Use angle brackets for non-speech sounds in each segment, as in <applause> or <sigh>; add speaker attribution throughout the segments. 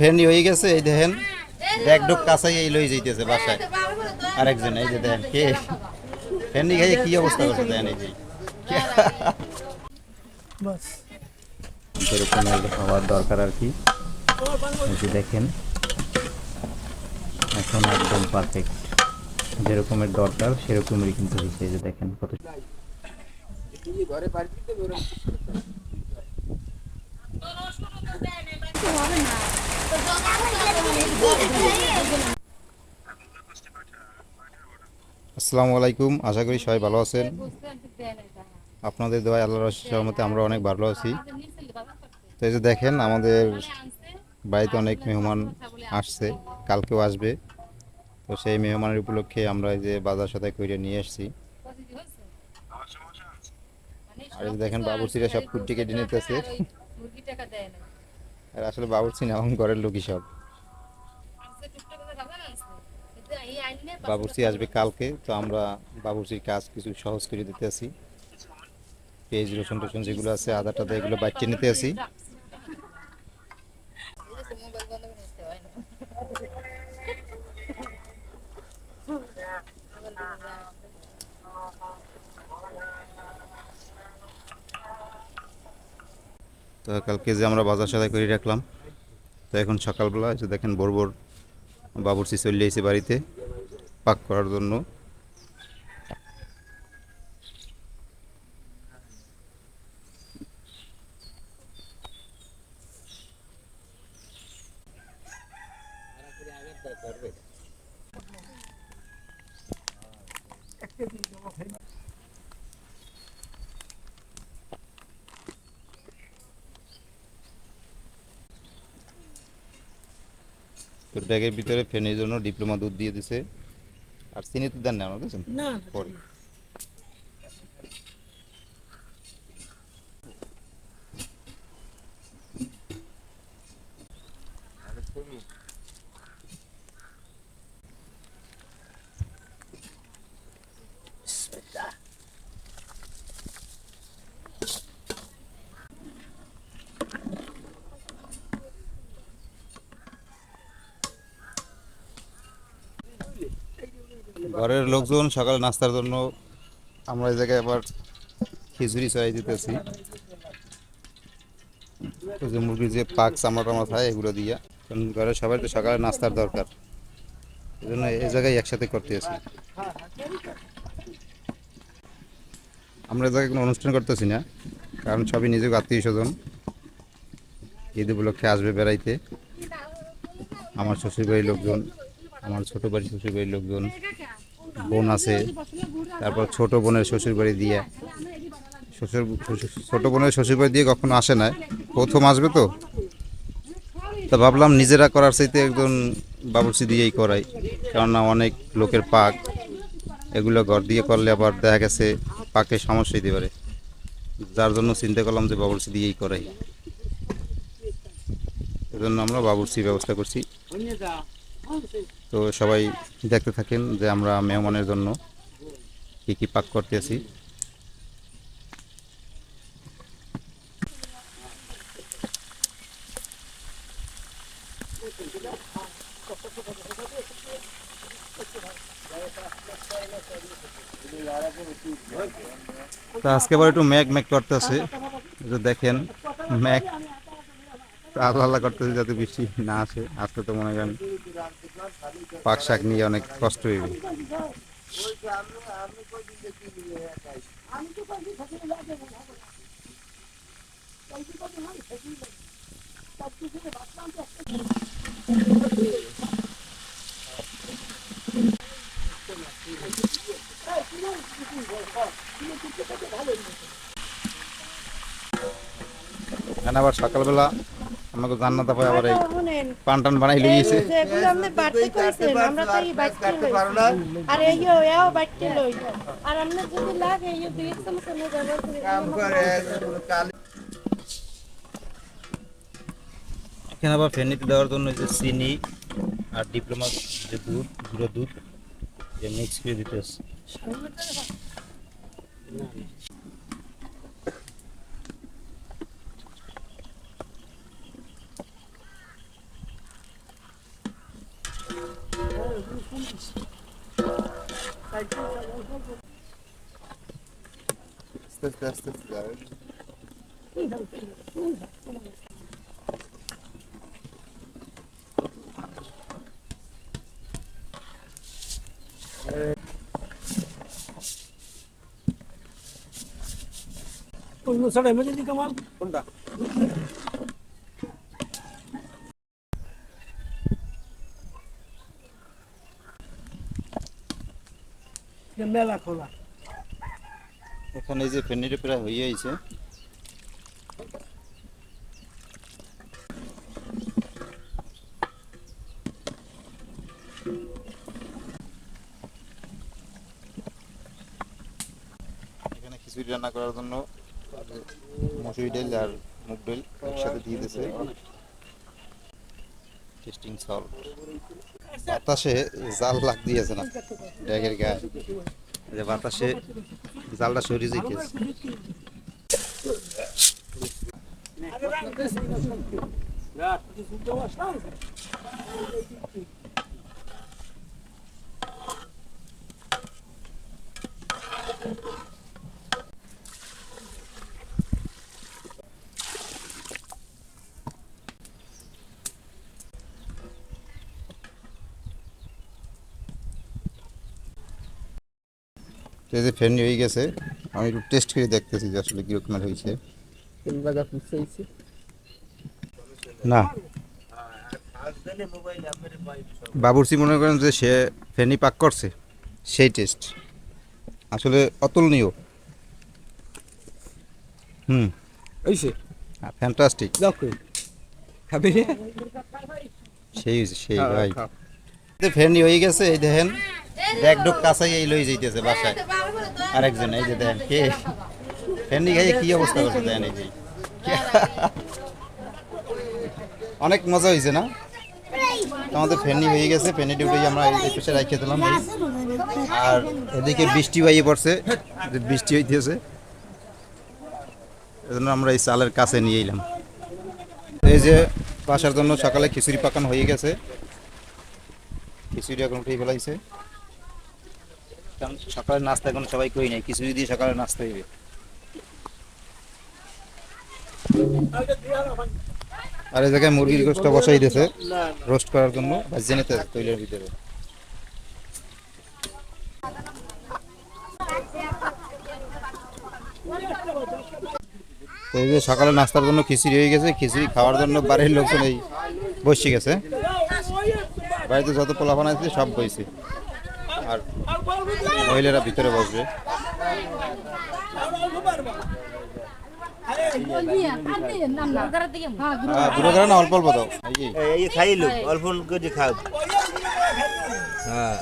Speaker 1: ফেরনি হয়ে গেছে এই দেখেন এক ডুক কাঁচাই এই লই যাইতেছে বাসায়। আরেকজন এই যে দেখেন কে? ফেরনি খাইয়ে কি অবস্থা করছে দেখেন এই যে। সেরকম হওয়ার দরকার আর কি। যে দেখেন এখন একদম পারফেক্ট যেরকমের দরকার সেরকমেরই কিন্তু হয়েছে এই যে দেখেন কত আসসালামু আলাইকুম, আশা করি সবাই ভালো আছেন। আপনাদের দোয়া আল্লাহর রহমতে আমরা অনেক ভালো আছি। তো এই যে দেখেন, আমাদের বাড়িতে অনেক মেহমান আসছে, কালকেও আসবে। তো সেই মেহমানের উপলক্ষে আমরা এই যে বাজার সদাই করে নিয়ে এসেছি আর দেখেন বাবুর্চিরা সব কুটি কেটে নিতেছে। আর আসলে বাবুর্চি না ঘরের লোকই সব। বাবুর্চি আসবে কালকে, তো আমরা বাবুর্চির কাজ কিছু সহজ করে দিতে আসি পেঁয়াজ, রসুন, টসুন যেগুলো আছে আদা টাদা এগুলো বাচ্চা নিতে আসি তো কালকে যে আমরা বাজার সাদা করে রাখলাম, তো এখন সকালবেলা এসে দেখেন ভোর বাবুর্চি চলে এসে বাড়িতে, পাক করার জন্য তো ব্যাগের ভিতরে ফেনের জন্য ডিপ্লোমা দুধ দিয়ে দিছে। আর চিনি তো দেন না আমার কাছে?
Speaker 2: না
Speaker 1: পরে। ঘরের লোকজন সকালে নাস্তার জন্য আমরা এই জায়গায় আবার খিচুড়ি চড়াই দিতেছি। যে মুরগির যে পাক চামড়া টামড়া থাকে এগুলো দিয়া। কারণ ঘরের সবাই তো সকালে নাস্তার দরকার। এই জন্য এই জায়গায় একসাথে করতে আছি। আমরা এই জায়গায় কোনো অনুষ্ঠান করতেছি না, কারণ সবই নিজের আত্মীয় স্বজন ঈদ উপলক্ষে আসবে বেড়াইতে। আমার শ্বশুরবাড়ির লোকজন, আমার ছোট বাড়ির শ্বশুরবাড়ির লোকজন। বোন আছে, তারপর ছোট বোনের শ্বশুরবাড়ি দিয়ে। শ্বশুর, ছোট বোনের শ্বশুরবাড়ি দিয়ে কখনো আসে না প্রথম আসবে তো? তা ভাবলাম নিজেরা করার চাইতে একজন বাবুর্চি দিয়েই করাই, কেননা অনেক লোকের পাক। এগুলো ঘর দিয়ে করলে আবার দেখা গেছে পাকে সমস্যা দিতে পারে। যার জন্য চিন্তা করলাম যে বাবুর্চি দিয়েই করাই। এজন্য আমরা বাবুর্চি ব্যবস্থা করছি। তো সবাই দেখতে থাকেন যে আমরা মেহমানের জন্য কি কি পাক করতেছি তা আজকে আবার একটু ম্যাক ম্যাক করতেছে। যে দেখেন ম্যাক আল্লাহ করতেছে যাতে বৃষ্টি না আসে। আজকে তো মনে করেন পাক শাক নিয়ে অনেক কষ্ট হইবে। এখানে আবার সকালবেলা আমাকে জান্নাত আবার এই
Speaker 2: শুনেন
Speaker 1: পান টান বানাই লইয়েছে
Speaker 2: যেগুলো আপনি বাড়তে কইছেন আমরা তো এই বাড়তে লই আর এই এও বাড়তে লই আর আমরা যদি লাগে এই দুই চামচ আমরা ব্যবহার কাম করে কাল
Speaker 1: এখানে আবার ফেনিতে দেওয়ার জন্য যে চিনি আর ডিপ্লোমা যে দুধ গুঁড়ো দুধ যে মিক্স করে দিতে হচ্ছে। আস্তে আস্তে আস্তে আস্তে যাবে।
Speaker 3: অন্য ছাড়া এমার্জেন্সি কামাল মেলা খোলা।
Speaker 1: এখানে যে ফেনিটা প্রায় হয়ে আইছে। এখানে খিচুড়ি রান্না করার জন্য মসুরি ডাল আর মুগ ডাল একসাথে দিয়ে দিয়েছে টেস্টিং সল্ট বাতাসে জাল লাগ দিয়েছে না। ড্যাগের গায়ে। যে বাতাসে জালটা সরিয়ে যাইতেছে তো এই যে ফ্যান হয়ে গেছে। আমি একটু টেস্ট করে দেখতেছি যে আসলে কীরকম হয়েছে। না। বাবুর্চি মনে করেন যে সে ফেনি পাক করছে সেই টেস্ট আসলে অতুলনীয়। হুম। ফ্যান্টাস্টিক সেই হয়েছে সেই ভাই ফেনি হয়ে গেছে এই দেখেন। এক ডুক কাছাই এই লই যাইতেছে বাসায়। আরেকজন, এই যে দেখেন কে? ফেনি খাইয়ে কি অবস্থা করছে দেখেন এই যে। অনেক মজা হয়েছে না? আমাদের ফেনি হয়ে গেছে ফেনি ডিউটি আমরা এই পেশে রাখিয়ে দিলাম আর এদিকে বৃষ্টি হয়ে পড়ছে বৃষ্টি হইতেছে। এজন্য আমরা এই চালের কাছে নিয়ে এলাম। এই যে বাসার জন্য সকালে খিচুড়ি পাকানো হয়ে গেছে। খিচুড়ি এখন উঠেই ফেলাইছে। কারণ সকালের নাস্তা এখন সবাই করি নাই, খিচুড়ি দিয়ে সকালে নাস্তা হইবে। আর এই জায়গায় মুরগির গোষ্ঠ বসাই দিয়েছে রোস্ট করার জন্য ভাজিয়ে তৈলের ভিতরে। এই যে সকালে নাস্তার জন্য খিচুড়ি হয়ে গেছে, খিচুড়ি খাওয়ার জন্য বাড়ির লোকজন এই বসে গেছে। বাড়িতে যত পোলাপান আছে সব বইছে। আর মহিলারা ভিতরে বসবে। হ্যাঁ না অল্প অল্প দাও। এই
Speaker 4: খাইলু অল্প করে খাও।
Speaker 1: হ্যাঁ।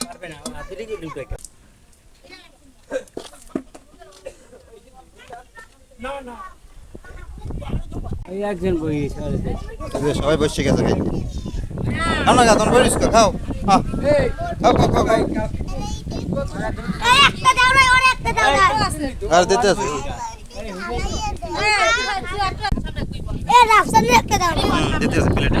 Speaker 4: পারবে না
Speaker 3: এই একজন বই
Speaker 1: সবাই বসে গেছে খাইতে খাও না তোমার বলিস খাও। খাও খাও খাও খাও।
Speaker 2: একটা দাও না ওর একটা দাও না।
Speaker 1: আর দিতে আছে।
Speaker 2: এ রাফসান একটা দাও না।
Speaker 1: দিতে আছে প্লেটে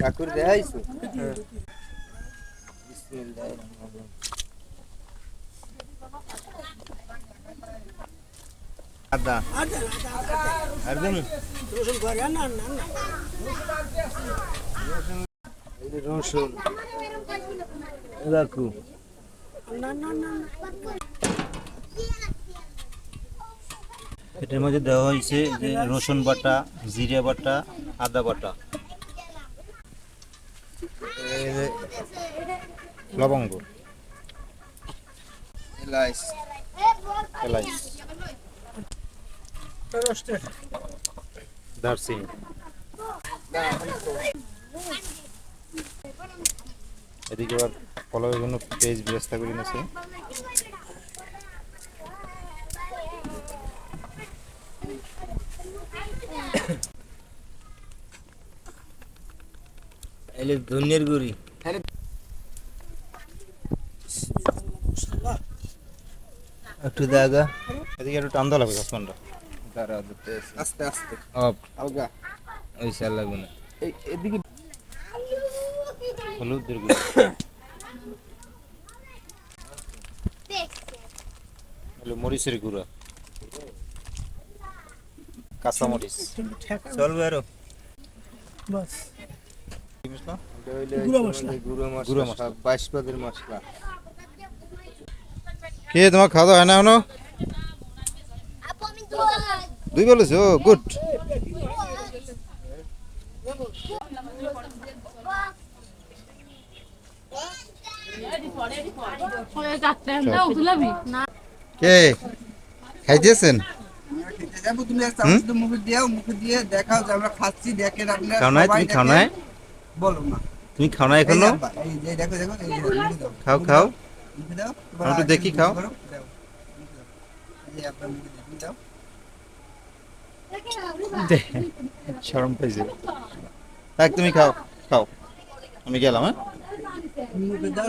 Speaker 4: কাকুর দেখাইছো রহিম। আদা। দেবো
Speaker 3: রসুন। না না না
Speaker 4: রসুন। রাখু।
Speaker 3: না না না।
Speaker 4: এটার মধ্যে দেওয়া হয়েছে যে রসুন বাটা জিরা বাটা আদা বাটা।
Speaker 1: লবঙ্গ। দারচিনি। এদিকে আবার কলমের জন্য পেজ ব্যবস্থা করে নিয়েছে
Speaker 4: এলে ধনিয়ার গুড়ি। একটু দাগা।
Speaker 1: এদিকে একটু টান লাগবে
Speaker 4: দিতে
Speaker 3: আস্তে আস্তে।
Speaker 4: অফ।
Speaker 3: আলগা
Speaker 4: ওই সার লাগবে না।
Speaker 3: এদিকে।
Speaker 1: হলুদের গুঁড়ো। হলো মরিচের গুঁড়া। কাঁচা মরিচ
Speaker 4: চলবে আরও
Speaker 3: বাস।
Speaker 1: মশলা?
Speaker 3: গুঁড়ো মশলা।
Speaker 4: গুঁড়ো মশলা
Speaker 1: মশলা।
Speaker 4: বাইশপাদের মশলা
Speaker 1: কে তোমার খাওয়া হয় না এখনও
Speaker 5: আপু আমি দুধ
Speaker 1: দুই বলেছ গুড কে খাইতেছেন
Speaker 3: তুমি মুখে দিও মুখে দিয়ে দেখাও যে আমরা খাচ্ছি দেখেন আপনারা
Speaker 1: খাও নাই তুমি খাও নাই।
Speaker 3: বলো না।
Speaker 1: তুমি খাও না
Speaker 3: এখনও?
Speaker 1: খাও খাও একটু দেখি, খাও। শরম পাইছে থাক তুমি খাও খাও। আমি গেলাম হ্যাঁ?
Speaker 3: মুখে দাও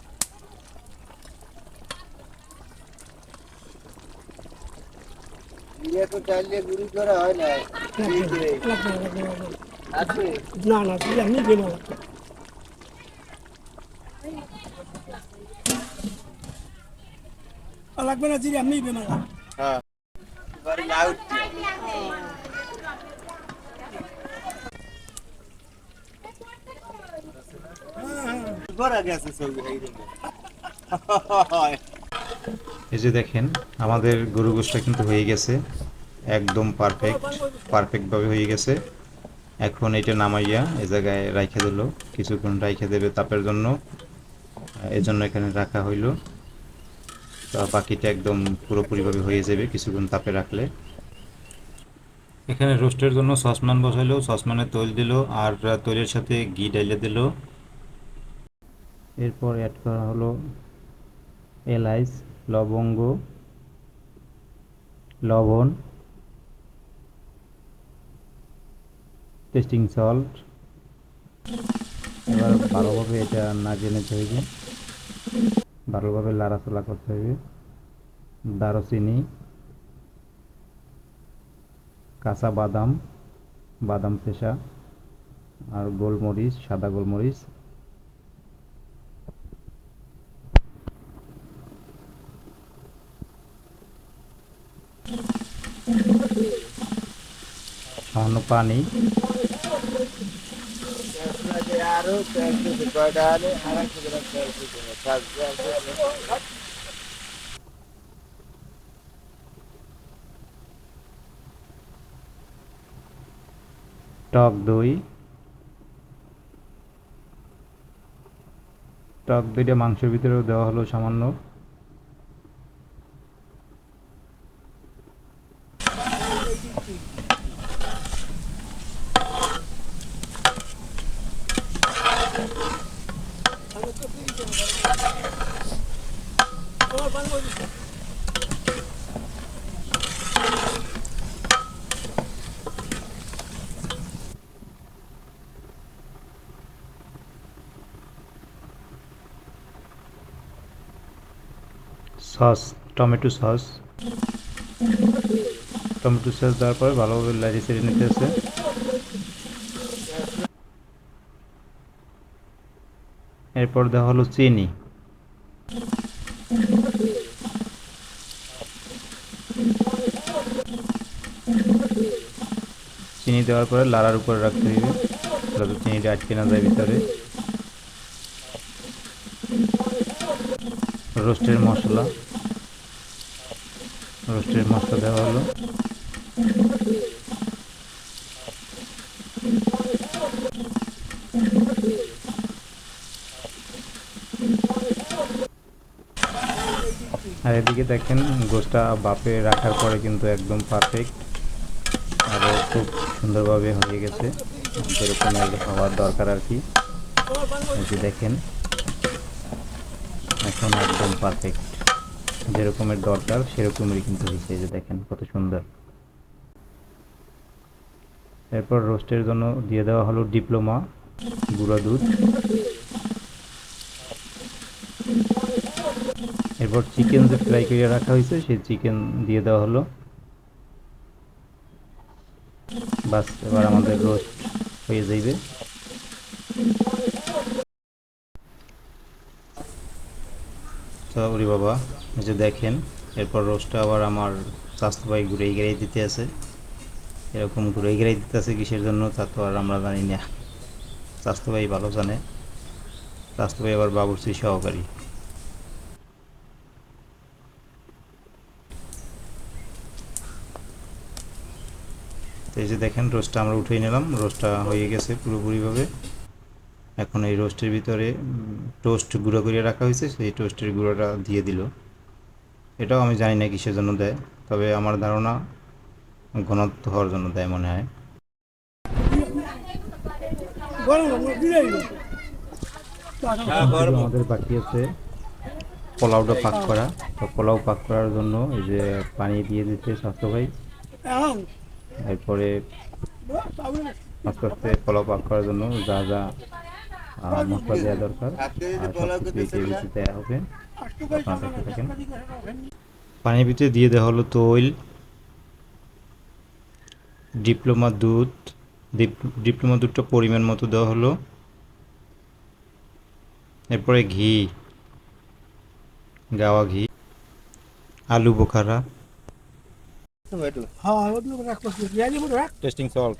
Speaker 4: ইয়ে তো চাইলে গুড়ি করা হয় না। আছে?
Speaker 3: না না তুই আমি দেবো লাগবে না জিরে আমি বেমার
Speaker 4: বাড়ি লাউট করা গেছে সব এই রকম <laughs>
Speaker 1: এই যে দেখেন, আমাদের গরু গোশটা কিন্তু হয়ে গেছে একদম পারফেক্ট পারফেক্টভাবে হয়ে গেছে। এখন এটা নামাইয়া এই জায়গায় রাইখে দিল, কিছুক্ষণ রাইখে দেবে তাপের জন্য। এই জন্য এখানে রাখা হইল। তো বাকিটা একদম পুরোপুরিভাবে হয়ে যাবে কিছুক্ষণ তাপে রাখলে। এখানে রোস্টের জন্য সসম্যান বসাইলো, সসম্যানে তৈল দিল, আর তৈলের সাথে ঘি ডাইলে দিল। এরপর অ্যাড করা হলো এলাইচ। লবঙ্গ, লবণ টেস্টিং সল্ট এবার ভালোভাবে এটা না নিতে হইবে ভালোভাবে লাড়াচলা করতে হইবে দারুচিনি, কাঁচা বাদাম বাদাম পেশা আর গোলমরিচ, সাদা গোলমরিচ সামান্য পানি
Speaker 4: আরও কয়টা হলে আর একশো গ্রাম তেল দিতে হবে। থাকবে আর থাকবে।
Speaker 1: টক দই টক দইটা মাংসের ভিতরেও দেওয়া হলো সামান্য sauce, tomato sauce. Tomato sauce দেওয়ার পরে ভালোভাবে লাড়ি চেড়ে নিতে আছে এরপর দেওয়া হলো চিনি। চিনি দেওয়ার পরে লাড়ার উপরে রাখতে হবে, যাতে চিনিটা আটকে না যায় ভিতরে। রোস্টের মশলা। রোস্টের মশলা দেওয়া হলো। আর এদিকে দেখেন, গোষ্ঠটা বাপে রাখার পরে কিন্তু একদম পারফেক্ট আর খুব সুন্দরভাবে হয়ে গেছে। যেরকম হওয়ার দরকার আর কি। দেখেন, এখন একদম পারফেক্ট যেরকমের দরকার, সেরকমেরই কিন্তু হয়েছে। এই যে দেখেন, কত সুন্দর। এরপর রোস্টের জন্য দিয়ে দেওয়া হলো ডিপ্লোমা, গুঁড়া দুধ। এরপর চিকেন যে ফ্রাই করে রাখা হয়েছে, সেই চিকেন দিয়ে দেওয়া হলো। বাস, এবার আমাদের রোস্ট হয়ে যাইবে। ওরে বাবা। এই যে দেখেন, এরপর রোস্টটা আবার আমার স্বাস্থ্য ভাই ঘুরে গেড়াই দিতে আছে। এরকম ঘুরে গেড়াই দিতে আছে কিসের জন্য তা তো আর আমরা জানি না। স্বাস্থ্য ভাই ভালো জানে। স্বাস্থ্য ভাই আবার বাবুর্চি সহকারী। তো এই যে দেখেন, রোস্টটা আমরা উঠিয়ে নিলাম। রোস্টটা হয়ে গেছে পুরোপুরিভাবে। এখন এই রোস্টের ভিতরে টোস্ট গুঁড়ো করে রাখা হয়েছে সেই টোস্টের গুঁড়োটা দিয়ে দিল। এটাও আমি জানি না কিসের জন্য দেয় তবে আমার ধারণা ঘনত্ব হওয়ার জন্য দেয় মনে হয়। আমাদের বাকি আছে পোলাওটা পাক করা। তো পোলাও পাক করার জন্য এই যে পানি দিয়ে দিতে স্বাস্থ্য ভাই। এরপরে আস্তে আস্তে পোলাও পাক করার জন্য যা যা মশলা দেওয়া দরকার। পানির ভিতরে দিয়ে দেওয়া হলো তৈল ডিপ্লোমা দুধ ডিপ্লোমা দুধটা পরিমাণ মতো দেওয়া হলো। এরপরে ঘি গাওয়া ঘি আলু বোখারা। টেস্টিং সল্ট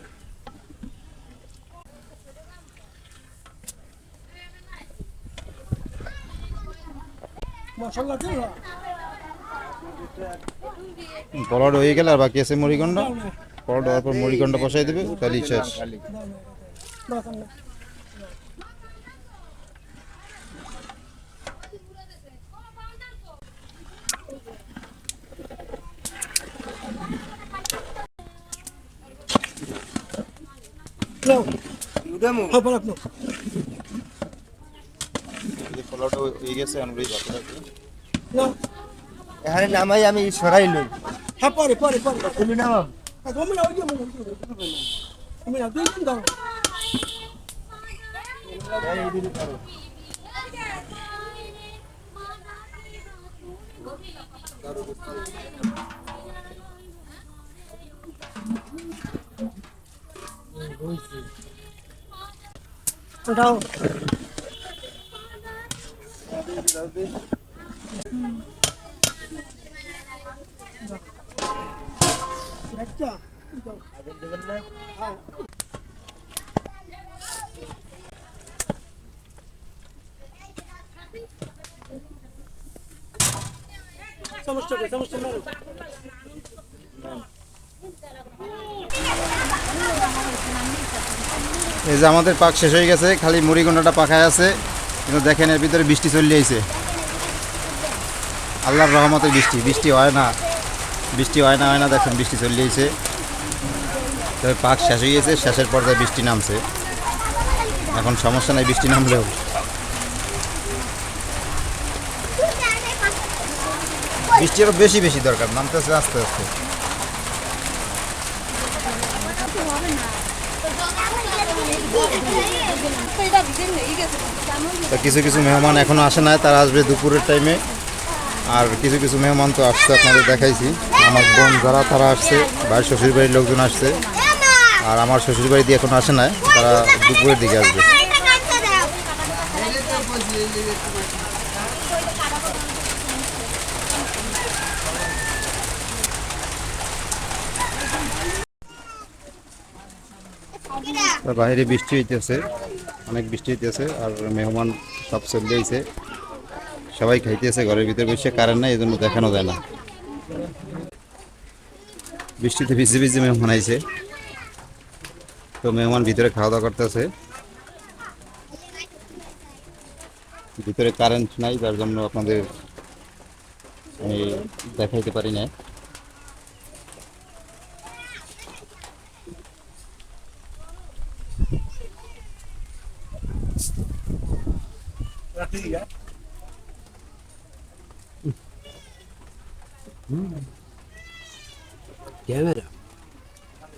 Speaker 6: মশলা
Speaker 1: হয়ে গেলে আর বাকি আছে মুড়িগন্ড পলাড হওয়ার পর মুড়িগন্ড বসাই দেবে তাহলেই শেষ।
Speaker 6: দরকার নেই নাও
Speaker 4: উদামু।
Speaker 6: হ্যাঁ বলো
Speaker 1: পোলাওটা হয়ে গেছে
Speaker 6: অনুগ্রহ
Speaker 4: এখানে নামাই আমি সরাই লই।
Speaker 6: হ্যাঁ পরে পরে পরে।
Speaker 4: তুমি নামাম
Speaker 6: হ্যাঁ, তুমি না ওই যে তুমি না দুই দিন দাও দাও
Speaker 1: এই যে আমাদের পাক শেষ হয়ে গেছে খালি মুড়িগুন্ডাটা পাখায় আছে। কিন্তু দেখেন, এর ভিতরে বৃষ্টি চলে আইছে। আল্লাহর রহমতে বৃষ্টি বৃষ্টি হয় না। বৃষ্টি হয় না হয় না, দেখেন বৃষ্টি চলে আইছে। তবে পাক শেষ হয়ে গেছে, শেষের পর্যায়ে বৃষ্টি নামছে। এখন সমস্যা নাই, বৃষ্টি নামলেও। বৃষ্টি আরও বেশি বেশি দরকার, নামতেছে আস্তে আস্তে। তো কিছু কিছু মেহমান এখনও আসে নাই, তারা আসবে দুপুরের টাইমে আর কিছু কিছু মেহমান তো আসছে, আপনাদের দেখাইছি। আমার বোন যারা, তারা আসছে, বাড়ির শ্বশুর বাড়ির লোকজন আসছে। আর আমার শ্বশুর বাড়ি দিয়ে এখনও আসে নাই, তারা দুপুরের দিকে আসবে। বাইরে বৃষ্টি হইতেছে। অনেক বৃষ্টি হইতেছে আর মেহমান সব চলে আইছে সবাই খাইতেছে, ঘরের ভিতরে বসে কারেন্ট নাই এই জন্য দেখানো যায় না। বৃষ্টিতে ভিজে ভিজে মেহমান আইছে। তো মেহমান ভিতরে খাওয়া দাওয়া করতেছে। ভিতরে কারেন্ট নাই, যার জন্য আপনাদের আমি দেখাইতে পারি না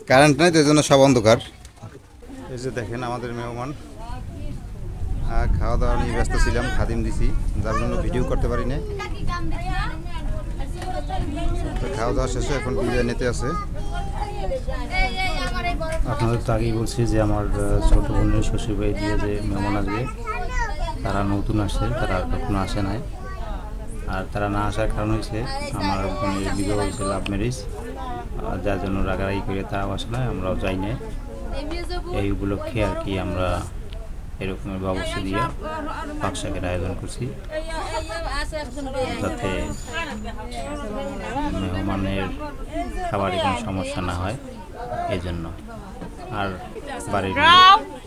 Speaker 1: কারেন্ট নাই তো এই জন্য সব অন্ধকার। এই যে দেখেন আমাদের মেহমান। খাওয়া দাওয়া নিয়ে ব্যস্ত ছিলাম খাদিম দিছি যার জন্য ভিডিও করতে পারি না তো খাওয়া দাওয়া শেষে এখন বিদায় নিতে আছে।
Speaker 7: আপনাদের তো আগেই বলছি যে আমার ছোট বোনের শ্বশুর বাড়ি দিয়ে যে মেহমান আসবে। তারা নতুন আসছে, তারা কখনো আসে নাই। আর তারা না আসার কারণ হয়েছে আমার বোনের বিবাহ হয়েছে লাভ ম্যারেজ যার জন্য রাগারাগি করে তারাও আসে নাই, আমরাও যাই নাই। এই উপলক্ষে আর কি আমরা এরকমের ব্যবস্থা দিয়ে পাকশাকের আয়োজন করছি। যাতে মেহমানের খাবারে কোনো সমস্যা না হয় এই জন্য আর বাড়ির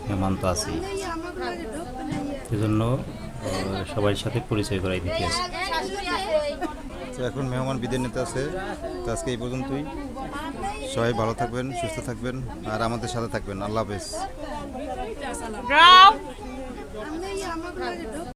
Speaker 7: মেহমান তো আছেই। এজন্য সবাই সবার সাথে পরিচয় করাই দিতে আছে
Speaker 1: তো এখন মেহমান বিদায় নিতে আছে। তো আজকে এই পর্যন্তই। সবাই ভালো থাকবেন সুস্থ থাকবেন আর আমাদের সাথে থাকবেন। আল্লাহ হাফেজ।